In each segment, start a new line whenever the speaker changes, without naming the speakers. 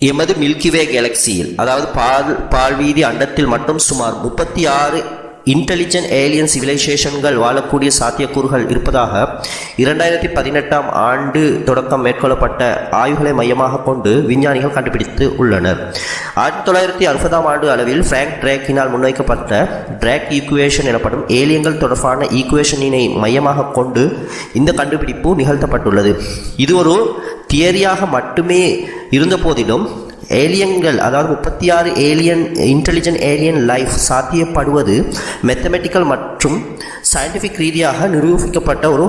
எமது மில்கிவே கேலக்சியில் அதாவது பால் பால்வீதி அண்டத்தில் மட்டும் சுமார் முப்பத்தி ஆறு இன்டெலிஜென்ட் ஏலியன் சிவிலைசேஷன்கள் வாழக்கூடிய சாத்தியக்கூறுகள் இருப்பதாக இரண்டாயிரத்தி பதினெட்டாம் ஆண்டு தொடக்கம் மேற்கொள்ளப்பட்ட ஆய்வுகளை மையமாக கொண்டு விஞ்ஞானிகள் கண்டுபிடித்து உள்ளனர். ஆயிரத்தி தொள்ளாயிரத்தி அறுபதாம் ஆண்டு அளவில் ஃப்ராங்க் ட்ரேக்கினால் முன்வைக்கப்பட்ட ட்ராக் ஈக்குவேஷன் எனப்படும் ஏலியன்கள் தொடர்பான ஈக்குவேஷனினை மையமாக கொண்டு இந்த கண்டுபிடிப்பு நிகழ்த்தப்பட்டுள்ளது. இது ஒரு தியரியாக மட்டுமே இருந்த போதிலும் ஏலியன்கள் அதாவது முப்பத்தி ஆறு ஏலியன் இன்டெலிஜென்ட் ஏலியன் லைஃப் சாத்தியப்படுவது மெத்தமெட்டிக்கல் மற்றும் சயின்டிஃபிக் ரீதியாக நிரூபிக்கப்பட்ட ஒரு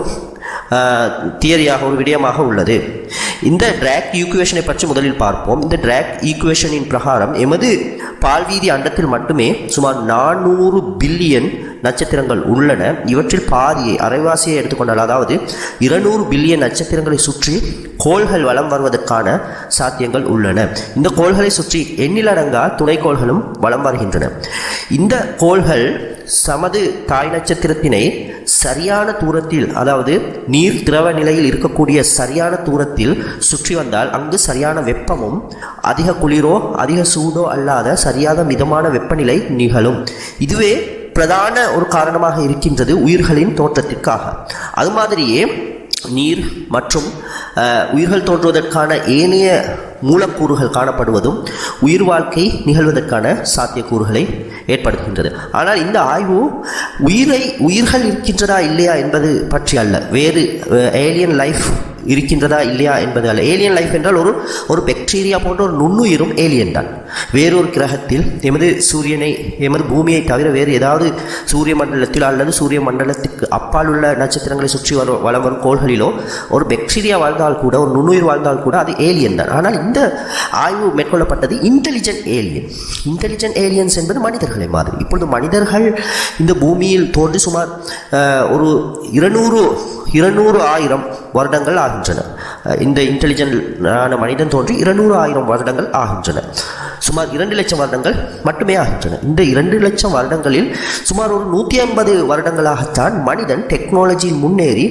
தியரியாக ஒரு விடயமாக உள்ளது. இந்த டிராக் ஈக்குவேஷனை பற்றி முதலில் பார்ப்போம். இந்த டிராக் ஈக்குவேஷனின் பிரகாரம் எமது பால்வீதி அண்டத்தில் மட்டுமே சுமார் நானூறு பில்லியன் நட்சத்திரங்கள் உள்ளன. இவற்றில் பாதியை அரைவாசியை எடுத்துக்கொண்டால் அதாவது இருநூறு பில்லியன் நட்சத்திரங்களை சுற்றி கோள்கள் வலம் வருவதற்கான சாத்தியங்கள் உள்ளன. இந்த கோள்களை சுற்றி எண்ணிலடங்கா துணைக்கோள்களும் வலம் வருகின்றன. இந்த கோள்கள் சமது தாய் நட்சத்திரத்தினை சரியான தூரத்தில் அதாவது நீர் திரவ நிலையில் இருக்கக்கூடிய சரியான தூரத்தில் சுற்றி வந்தால் அங்கு சரியான வெப்பமும் அதிக குளிரோ அதிக சூடோ அல்லாத சரியான மிதமான வெப்பநிலை நிகழும். இதுவே பிரதான ஒரு காரணமாக இருக்கின்றது உயிர்களின் தோற்றத்திற்காக. அது மாதிரியே நீர் மற்றும் உயிர்கள் தோன்றுவதற்கான ஏனைய மூலக்கூறுகள் காணப்படுவதும் உயிர் வாழ்க்கை நிகழ்வதற்கான சாத்தியக்கூறுகளை ஏற்படுத்துகின்றது. ஆனால் இந்த ஆய்வு உயிரை உயிர்கள் இருக்கின்றதா இல்லையா என்பது பற்றி அல்ல. வேறு ஏலியன் லைஃப் இருக்கின்றதா இல்லையா என்பது அல்ல. ஏலியன் லைஃப் என்றால் ஒரு ஒரு பாக்டீரியா போன்ற ஒரு நுண்ணுயிரும் ஏலியன் தான். வேறொரு கிரகத்தில் எமது சூரியனை எமது பூமியை தவிர வேறு ஏதாவது சூரிய மண்டலத்தில் அல்லது சூரிய மண்டலத்துக்கு அப்பால் உள்ள நட்சத்திரங்களை சுற்றி வரும் வளம் வரும் கோள்களிலோ ஒரு பாக்டீரியா வாழ்ந்தால் கூட ஒரு நுண்ணுயிர் வாழ்ந்தால் கூட அது ஏலியன் தான். ஆனால் இந்த ஆய்வு மேற்கொள்ளப்பட்டது இன்டெலிஜென்ட் ஏலியன் இன்டெலிஜென்ட் ஏலியன்ஸ் என்பது மனிதர்களை மாதிரி. இப்பொழுது மனிதர்கள் இந்த பூமியில் தோன்றி சுமார் ஒரு இருநூறு இருநூறு ஆயிரம் வருடங்கள் ஆகின்றன. இந்த இன்டெலிஜென்டான மனிதன் தோன்றி இருநூறு ஆயிரம் வருடங்கள் ஆகின்றன. சுமார் இரண்டு லட்சம் வருடங்கள் மட்டுமே ஆகின்றன. இந்த இரண்டு லட்சம் வருடங்களில் சுமார் ஒரு நூற்றி ஐம்பது வருடங்களாகத்தான் மனிதன் டெக்னாலஜியில் முன்னேறி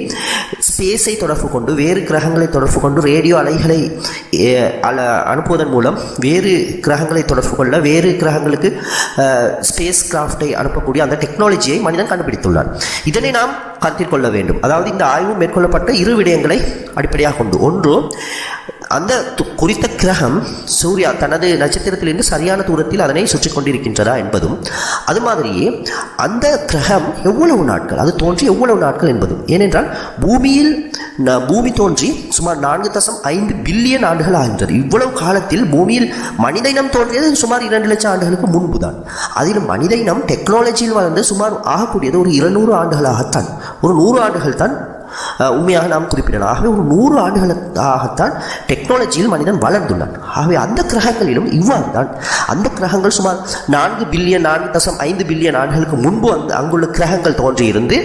ஸ்பேஸை தொடர்பு கொண்டு வேறு கிரகங்களை தொடர்பு கொண்டு ரேடியோ அலைகளை அல அனுப்புவதன் மூலம் வேறு கிரகங்களை தொடர்பு கொள்ள வேறு கிரகங்களுக்கு ஸ்பேஸ் கிராஃப்டை அனுப்பக்கூடிய அந்த டெக்னாலஜியை மனிதன் கண்டுபிடித்துள்ளான். இதனை நாம் கருத்தில் கொள்ள வேண்டும். அதாவது இந்த ஆய்வு மேற்கொள்ளப்பட்ட இரு விடயங்களை அடிப்படையாக கொண்டு. ஒன்று அந்த து- குறித்த கிரகம் சூர்யா தனது நட்சத்திரத்திலிருந்து சரியான தூரத்தில் அதனை சுற்றி கொண்டிருக்கின்றதா என்பதும் அது மாதிரியே அந்த கிரகம் எவ்வளவு நாட்கள் அது தோன்றி எவ்வளவு நாட்கள் என்பதும். ஏனென்றால் பூமியில் ந- பூமி தோன்றி சுமார் நான்கு தசம் ஐந்து பில்லியன் ஆண்டுகள் ஆகின்றது. இவ்வளவு காலத்தில் பூமியில் மனித இனம் தோன்றியது சுமார் இரண்டு லட்சம் ஆண்டுகளுக்கு முன்புதான். அதில் மனித இனம் டெக்னாலஜியில் வளர்ந்து சுமார் ஆகக்கூடியது ஒரு இருநூறு ஆண்டுகளாகத்தான். ஒரு நூறு ஆண்டுகள் தான் உண்மையாக நாம் குறிப்பிடலாம். ஆகவே ஒரு நூறு ஆண்டுகளுக்காகத்தான் டெக்னாலஜியில் மனிதன் வளர்ந்துள்ளான். ஆகவே அந்த கிரகங்களிலும் இவ்வாறு தான் அந்த கிரகங்கள் சுமார் நான்கு பில்லியன் நான்கு தசம் ஐந்து பில்லியன் ஆண்டுகளுக்கு முன்பு அந்த அங்குள்ள கிரகங்கள் தோன்றியிருந்து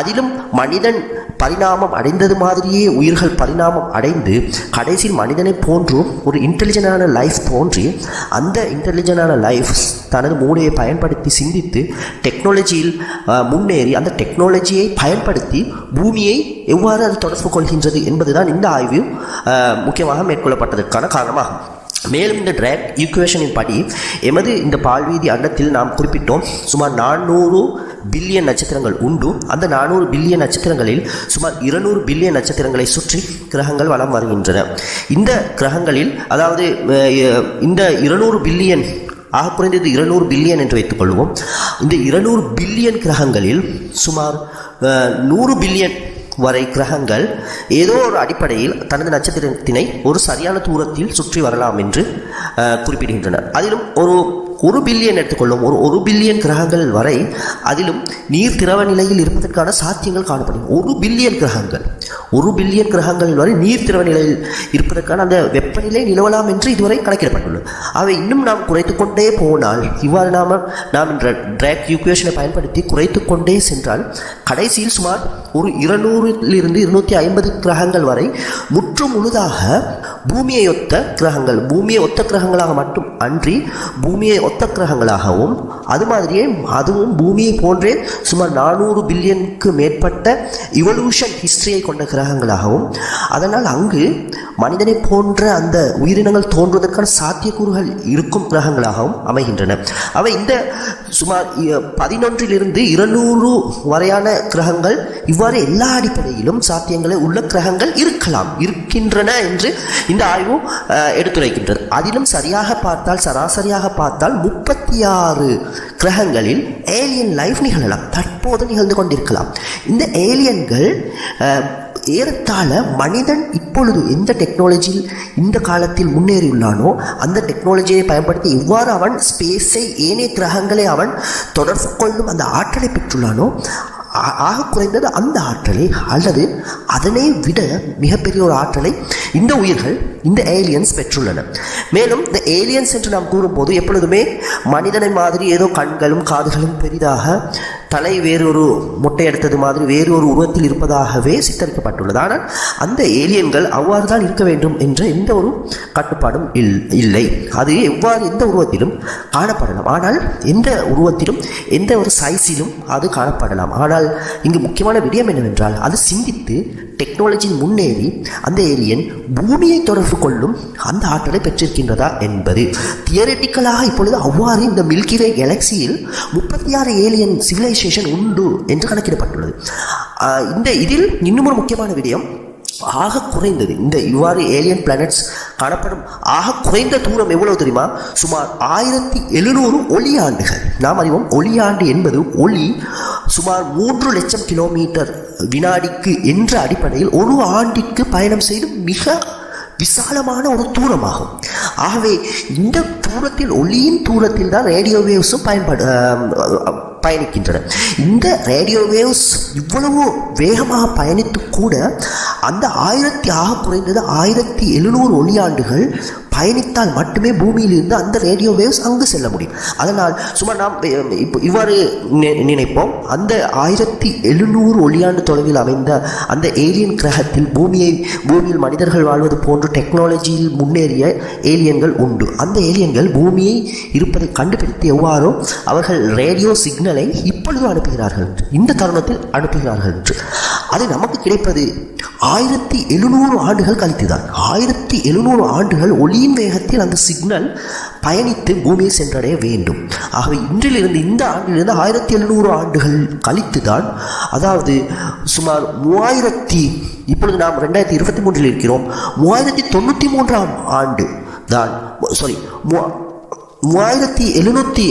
அதிலும் மனிதன் பரிணாமம் அடைந்தது மாதிரியே உயிர்கள் பரிணாமம் அடைந்து கடைசியில் மனிதனை போன்றும் ஒரு இன்டெலிஜென்டான லைஃப் தோன்றி அந்த இன்டெலிஜென்டான லைஃப் தனது மூளையை பயன்படுத்தி சிந்தித்து டெக்னாலஜியில் முன்னேறி அந்த டெக்னாலஜியை பயன்படுத்தி பூமியை எவ்வாறு அது தொடர்பு கொள்கின்றது என்பதுதான் இந்த ஆய்வு முக்கியமாக மேற்கொள்ளப்பட்டதற்கான காரணமாகும். மேலும் இந்த டிராக் ஈக்குவேஷனின் படி எமது இந்த பால்வீதி அண்டத்தில் நாம் குறிப்பிட்டோம் சுமார் நானூறு பில்லியன் நட்சத்திரங்கள் உண்டு. அந்த நானூறு பில்லியன் நட்சத்திரங்களில் சுமார் இருநூறு பில்லியன் நட்சத்திரங்களை சுற்றி கிரகங்கள் வலம் வருகின்றன. இந்த கிரகங்களில் அதாவது இந்த இருநூறு பில்லியன் ஆக குறைந்தது இருநூறு பில்லியன் என்று வைத்துக்கொள்வோம் இந்த இருநூறு பில்லியன் கிரகங்களில் சுமார் நூறு பில்லியன் வரை கிரகங்கள் ஏதோ ஒரு அடிப்படையில் தனது நட்சத்திரத்தினை ஒரு சரியான தூரத்தில் சுற்றி வரலாம் என்று குறிப்பிடுகின்றன. குறிப்பிடுகின்றனர் அதிலும் ஒரு ஒரு பில்லியன் எடுத்துக்கொள்ளும். ஒரு ஒரு பில்லியன் கிரகங்கள் வரை அதிலும் நீர் திரவ நிலையில் இருப்பதற்கான சாத்தியங்கள் காணப்படும் ஒரு பில்லியன் கிரகங்கள். ஒரு பில்லியன் கிரகங்கள் வரை நீர் திரவ நிலையில் இருப்பதற்கான அந்த வெப்பநிலை நிலவலாம் என்று இதுவரை கணக்கிடப்பட்டுள்ளது. அவை இன்னும் நாம் குறைத்து கொண்டே போனால் இவ்வாறு நாம் நாம் இந்த ட்ராக் ஈக்குவேஷனை பயன்படுத்தி குறைத்து கொண்டே சென்றால் கடைசியில் சுமார் ஒரு இருநூறிலிருந்து இருநூற்றி ஐம்பது கிரகங்கள் வரை முற்று முழுதாக பூமியை ஒத்த கிரகங்கள் பூமியை ஒத்த கிரகங்களாக மட்டும் அன்றி பூமியை ஒத்த கிரகங்களாகவும் அது மாதிரியே அதுவும் பூமியை போன்றே சுமார் நானூறு பில்லியனுக்கு மேற்பட்ட இவல்யூஷன் ஹிஸ்டரியை கொண்ட கிரகங்களாகவும் அதனால் அங்கு மனிதனை போன்ற அந்த உயிரினங்கள் தோன்றுவதற்கான சாத்தியக்கூறுகள் இருக்கும் கிரகங்களாகவும் அமைகின்றன. அவை இந்த சுமார் பதினொன்றிலிருந்து இருநூறு வரையான கிரகங்கள் இவ்வாறு எல்லா அடிப்படையிலும் சாத்தியங்களை உள்ள கிரகங்கள் இருக்கலாம் இருக்கின்றன என்று இந்த ஆய்வு எடுத்துரைக்கின்றது. அதிலும் சரியாக பார்த்தால் சராசரியாக பார்த்தால் முப்பத்தி ஆறு கிரகங்களில் ஏலியன் லைஃப் நிகழலாம் தற்போது நிகழ்ந்து கொண்டிருக்கலாம். இந்த ஏலியன்கள் ஏறத்தாழ மனிதன் இப்பொழுது எந்த டெக்னாலஜியில் இந்த காலத்தில் முன்னேறியுள்ளானோ அந்த டெக்னாலஜியை பயன்படுத்தி எவ்வாறு அவன் ஸ்பேஸை ஏனைய கிரகங்களை அவன் தொடர்பு கொள்ளும் அந்த ஆற்றலை பெற்றுள்ளானோ ஆ- ஆக குறைந்தது அந்த ஆற்றலை அல்லது அதனை விட மிகப்பெரிய ஒரு ஆற்றலை இந்த உயிர்கள் இந்த ஏலியன்ஸ் பெற்றுள்ளன. மேலும் இந்த ஏலியன்ஸ் என்று நாம் கூறும்போது எப்பொழுதுமே மனிதனை மாதிரி ஏதோ கண்களும் காதுகளும் பெரிதாக தலை வேறொரு முட்டை எடுத்தது மாதிரி வேறொரு உருவத்தில் இருப்பதாகவே சித்தரிக்கப்பட்டுள்ளது. ஆனால் அந்த ஏலியன்கள் அவ்வாறு தான் இருக்க வேண்டும் என்ற எந்த ஒரு கட்டுப்பாடும் இல் இல்லை. அது எவ்வாறு எந்த உருவத்திலும் காணப்படலாம். ஆனால் எந்த உருவத்திலும் எந்த ஒரு சைஸிலும் அது காணப்படலாம். ஆனால் இங்கு முக்கியமான விடயம் என்னவென்றால் அது சிந்தித்து டெக்னாலஜியின் முன்னேறி அந்த ஏலியன் பூமியை தொடர்பு கொள்ளும் அந்த ஆற்றலை பெற்றிருக்கின்றதா என்பது. தியரட்டிக்கலாக இப்பொழுது அவ்வாறு இந்த மில்கிவே கேலக்சியில் முப்பத்தி ஆறு ஏலியன் சிவிலைசேஷன் உண்டு என்று கணக்கிடப்பட்டுள்ளது. இந்த இதில் இன்னும் ஒரு முக்கியமான விடயம் ஆக குறைந்தது. இந்த இவ்வாறு ஏலியன் பிளானட்ஸ் காணப்படும் ஆக குறைந்த தூரம் எவ்வளவு தெரியுமா? சுமார் ஆயிரத்தி எழுநூறு ஒளியாண்டுகள். நாம் அறிவோம் ஒளியாண்டு என்பது ஒளி சுமார் மூன்று லட்சம் கிலோமீட்டர் வினாடிக்கு என்ற அடிப்படையில் ஒரு ஆண்டிற்கு பயணம் செய்து மிக விசாலமான ஒரு தூரமாகும். ஆகவே இந்த தூரத்தில் ஒளியின் தூரத்தில் தான் ரேடியோ வேவ்ஸும் பயன்படு பயணிக்கின்றன. இந்த ரேடியோ வேவ்ஸ் இவ்வளவு வேகமாக பயணித்து கூட அந்த ஆயிரத்தி ஆக குறைந்தது ஆயிரத்தி எழுநூறு ஒளியாண்டுகள் பயணித்தால் மட்டுமே பூமியிலிருந்து அந்த ரேடியோ வேவ்ஸ் அங்கு செல்ல முடியும். அதனால் சும்மா நாம் இப்போ இவ்வாறு நினைப்போம். அந்த ஆயிரத்தி எழுநூறு ஒளியாண்டு தொலைவில் அமைந்த அந்த ஏலியன் கிரகத்தில் பூமியை பூமியில் மனிதர்கள் வாழ்வது போன்ற டெக்னாலஜியில் முன்னேறிய ஏலியன்கள் உண்டு. அந்த ஏலியன்கள் பூமியை இருப்பதை கண்டுபிடித்து எவ்வாறோ அவர்கள் ரேடியோ சிக்னலை இப்பொழுது அனுப்புகிறார்கள் என்று இந்த தருணத்தில் அனுப்புகிறார்கள் என்று. அது நமக்கு கிடைப்பது ஆயிரத்தி எழுநூறு ஆண்டுகள் கழித்துதான். ஆயிரத்தி எழுநூறு ஆண்டுகள் ஒளியின் வேகத்தில் அந்த சிக்னல் பயணித்து பூமியை சென்றடைய வேண்டும். ஆகவே இன்றிலிருந்து இந்த ஆண்டிலிருந்து ஆயிரத்தி எழுநூறு ஆண்டுகள் கழித்து தான் அதாவது சுமார் மூவாயிரத்தி இப்பொழுது நாம் ரெண்டாயிரத்தி இருபத்தி மூன்றில் இருக்கிறோம். மூவாயிரத்தி தொண்ணூற்றி மூன்றாம் ஆண்டு தான் சாரி மூவாயிரத்தி எழுநூற்றி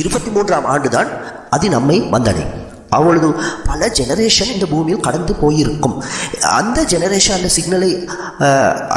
இருபத்தி மூன்றாம் ஆண்டு தான் அது நம்மை வந்தடையும். அவ்வளவு பல ஜெனரேஷன் இந்த பூமியில் கடந்து போயிருக்கும். அந்த ஜெனரேஷன் அந்த சிக்னலை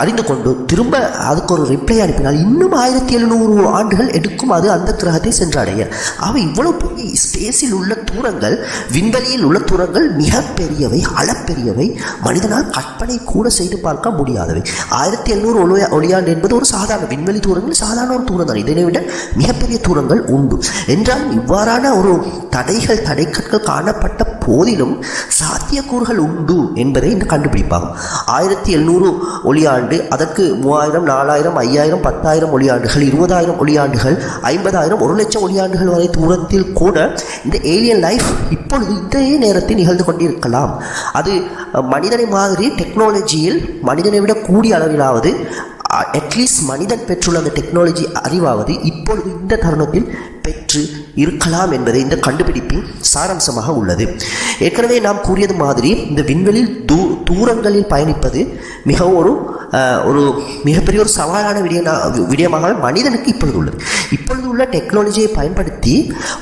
அறிந்து கொண்டு திரும்ப அதுக்கு ஒரு ரிப்ளை அனுப்பினால் இன்னும் ஆயிரத்தி எழுநூறு ஆண்டுகள் எடுக்கும் அது அந்த கிரகத்தை சென்றடைய. அவள் இவ்வளவு பெரிய ஸ்பேஸில் உள்ள தூரங்கள் விண்வெளியில் உள்ள தூரங்கள் மிகப்பெரியவை அளப்பெரியவை. மனிதனால் கற்பனை கூட செய்து பார்க்க முடியாதவை. ஆயிரத்தி எழுநூறு ஒளியா ஒளியாண்டு என்பது ஒரு சாதாரண விண்வெளி தூரங்கள் சாதாரண ஒரு தூரம் தான் இதனை விட மிகப்பெரிய தூரங்கள் உண்டு. என்றால் இவ்வாறான ஒரு தடைகள் தடைக்கற்கள் காணப்பட்ட போதிலும் சாத்தியக்கூறுகள் உண்டு என்பதை இந்த கண்டுபிடிப்பாகும் ஆயிரத்தி எழுநூறு ஒளியாண்டு அதற்கு மூவாயிரம் நாலாயிரம் ஐயாயிரம் பத்தாயிரம் ஒளியாண்டுகள் இருபதாயிரம் ஒளியாண்டுகள் ஐம்பதாயிரம் ஒரு லட்சம் ஒளியாண்டுகள் வரை தூரத்தில் கூட இந்த ஏலியன் லைஃப் இப்பொழுது இதே நேரத்தில் நிகழ்ந்து கொண்டிருக்கலாம். அது மனிதனை மாதிரி டெக்னாலஜியில் மனிதனை விட கூடிய அளவிலாவது அட்லீஸ்ட் மனிதன் பெற்றுள்ள அந்த டெக்னாலஜி அறிவாவது இப்பொழுது இந்த தருணத்தில் பெற்று இருக்கலாம் என்பதை இந்த கண்டுபிடிப்பின் சாராம்சமாக உள்ளது. ஏற்கனவே நாம் கூறியது மாதிரி இந்த விண்வெளியில் தூ தூரங்களில் பயணிப்பது மிகவும் ஒரு ஒரு மிகப்பெரிய ஒரு சவாலான விடயனா விடயமாக மனிதனுக்கு இப்பொழுது உள்ளது. இப்பொழுது உள்ள டெக்னாலஜியை பயன்படுத்தி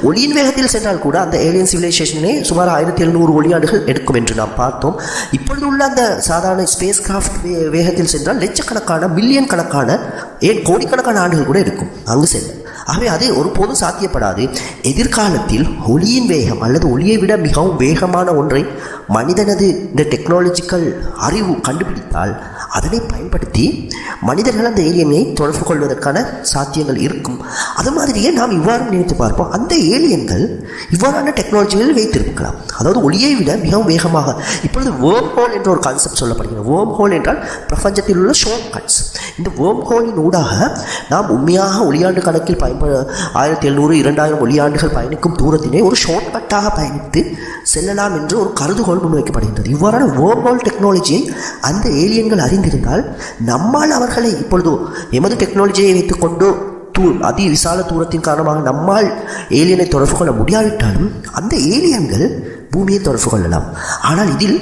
ஒளியின் வேகத்தில் சென்றால் கூட அந்த ஏலியன் சிவிலைசேஷனே சுமார் ஆயிரத்தி எழுநூறு ஒளியாண்டுகள் எடுக்கும் என்று நாம் பார்த்தோம். இப்பொழுது உள்ள அந்த சாதாரண ஸ்பேஸ் கிராஃப்ட் வேகத்தில் சென்றால் லட்சக்கணக்கான மில்லியன் கணக்கான ஏன் கோடிக்கணக்கான ஆண்டுகள் கூட எடுக்கும். அங்கு செல்ல. ஆகவே அது ஒருபோதும் சாத்தியப்படாது. எதிர்காலத்தில் ஒளியின் வேகம் அல்லது ஒளியை விட மிகவும் வேகமான ஒன்றை மனிதனது இந்த டெக்னாலஜிக்கல் அறிவு கண்டுபிடித்தால் அதனை பயன்படுத்தி மனிதர்கள் அந்த ஏலியனை தொடர்பு கொள்வதற்கான சாத்தியங்கள் இருக்கும். அது மாதிரியே நாம் இவ்வாறு நினைத்து பார்ப்போம். அந்த ஏலியன்கள் இவ்வாறான டெக்னாலஜிகளில் வைத்திருக்கலாம். அதாவது ஒளியை விட மிகவும் வேகமாக. இப்பொழுது வேர்ம் ஹோல் என்ற ஒரு கான்செப்ட் சொல்லப்படுகிறது. வேர்ம் ஹோல் என்றால் பிரபஞ்சத்தில் உள்ள ஷார்ட் கட்ஸ் இந்த வேர்ம் ஹோலின் ஊடாக நாம் உண்மையாக ஒளியாண்டு கணக்கில் பயன்ப ஆயிரத்தி எழுநூறு இரண்டாயிரம் ஒளியாண்டுகள் பயணிக்கும் தூரத்தினை ஒரு ஷார்ட் கட்டாக பயணித்து செல்லலாம் என்று ஒரு கருதுகோள் முன்வைக்கப்படுகின்றது இவ்வாறான வேர்ம் டெக்னாலஜியை அந்த ஏலியன்கள் அறிந்திருந்தால் நம்மால் அவர்களை இப்பொழுது எமது டெக்னாலஜியை வைத்துக்கொண்டு தூ அதி விசால தூரத்தின் காரணமாக நம்மால் ஏலியனை தொடர்பு கொள்ள முடியாவிட்டாலும் அந்த ஏலியன்கள் பூமியை தொடர்பு கொள்ளலாம். ஆனால் இதில்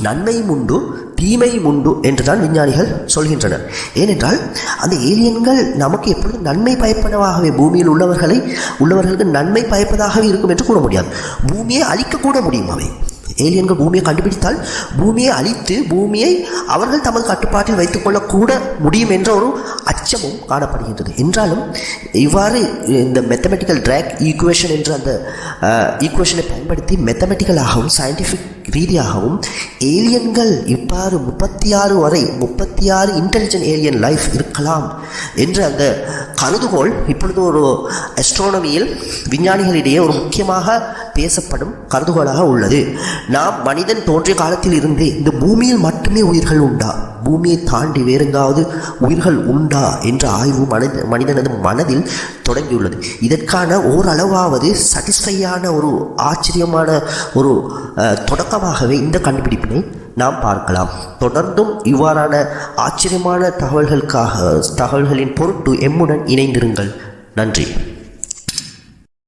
நன்மையும் உண்டு தீமையும் உண்டு என்றுதான் விஞ்ஞானிகள் சொல்கின்றனர். ஏனென்றால் அந்த ஏலியன்கள் நமக்கு எப்பொழுதும் நன்மை பயப்பனவாகவே பூமியில் உள்ளவர்களை உள்ளவர்களுக்கு நன்மை பயப்பதாகவே இருக்கும் என்று கூற முடியாது. பூமியை அழிக்கக்கூட முடியும் அவை. ஏலியன்கள் பூமியை கண்டுபிடித்தால் பூமியை அழித்து பூமியை அவர்கள் தமது கட்டுப்பாட்டில் வைத்துக்கொள்ளக்கூட முடியும் என்ற ஒரு அச்சமும் காணப்படுகின்றது. என்றாலும் இவ்வாறு இந்த மெத்தமெட்டிக்கல் ட்ராக் ஈக்குவேஷன் என்ற அந்த ஈக்குவேஷனை பயன்படுத்தி மெத்தமெட்டிக்கலாகவும் சயின்டிஃபிக் ரீதியாகவும் ஏலியன்கள் இவ்வாறு முப்பத்தி ஆறு வரை முப்பத்தி ஆறு இன்டெலிஜென்ட் ஏலியன் லைஃப் இருக்கலாம் என்ற அந்த கருதுகோள் இப்பொழுது ஒரு அஸ்ட்ரானமியில் விஞ்ஞானிகளிடையே ஒரு முக்கியமாக பேசப்படும் கருதுகோளாக உள்ளது. நாம் மனிதன் தோன்றிய காலத்தில் இருந்தே இந்த பூமியில் மட்டுமே உயிர்கள் உண்டா? பூமியை தாண்டி வேறெங்காவது உயிர்கள் உண்டா என்ற ஆய்வு மனித மனிதனது மனதில் தொடங்கியுள்ளது. இதற்கான ஓரளவாவது சாட்டிஸ்ஃபையான ஒரு ஆச்சரியமான ஒரு தொடக்கமாகவே இந்த கண்டுபிடிப்பினை நாம் பார்க்கலாம். தொடர்ந்தும் இவ்வாறான ஆச்சரியமான தகவல்களுக்காக தகவல்களின் பொருட்டு எம்முடன் இணைந்திருங்கள். நன்றி.